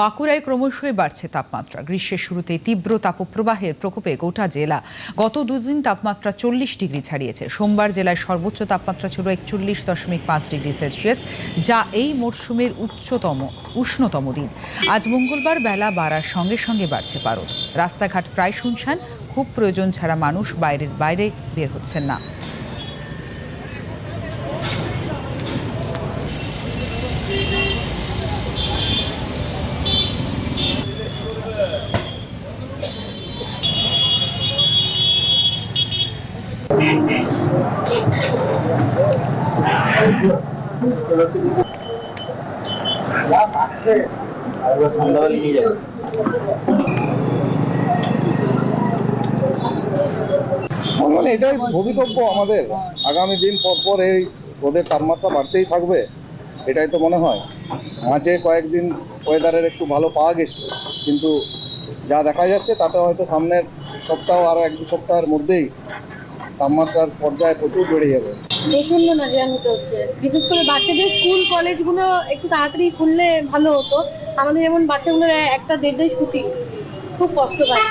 বাঁকুড়ায় ক্রমশই বাড়ছে তাপমাত্রা। গ্রীষ্মের শুরুতে তীব্র তাপপ্রবাহের প্রকোপে গোটা জেলা। গত দুদিন তাপমাত্রা চল্লিশ ডিগ্রি ছাড়িয়েছে। সোমবার জেলায় সর্বোচ্চ তাপমাত্রা ছিল একচল্লিশ দশমিক পাঁচ ডিগ্রি সেলসিয়াস, যা এই মরশুমের উচ্চতম, উষ্ণতম দিন। আজ মঙ্গলবার বেলা বাড়ার সঙ্গে সঙ্গে বাড়ছে পারদ। রাস্তাঘাট প্রায় শুনশান, খুব প্রয়োজন ছাড়া মানুষ বাইরের বাইরে বের হচ্ছেন না। এটাই ভবিতব্য আমাদের। আগামী দিন পর পর এই রোদের তাপমাত্রা বাড়তেই থাকবে, এটাই তো মনে হয়। মাঝে কয়েকদিন ওয়েদারের একটু ভালো পাওয়া গেছে, কিন্তু যা দেখা যাচ্ছে তাতে হয়তো সামনের সপ্তাহ আরও এক দু সপ্তাহের মধ্যেই তাপমাত্রার পর্যায়ে প্রচুর বেড়ে যাবে। প্রচণ্ড নাজেহাল হচ্ছে। বিশেষ করে বাচ্চাদের স্কুল, কলেজগুলো একটু তাড়াতাড়ি খুললে ভালো হতো। আমাদের যেমন বাচ্চাগুলোর একটা দেড় ছুটি, খুব কষ্ট পায়।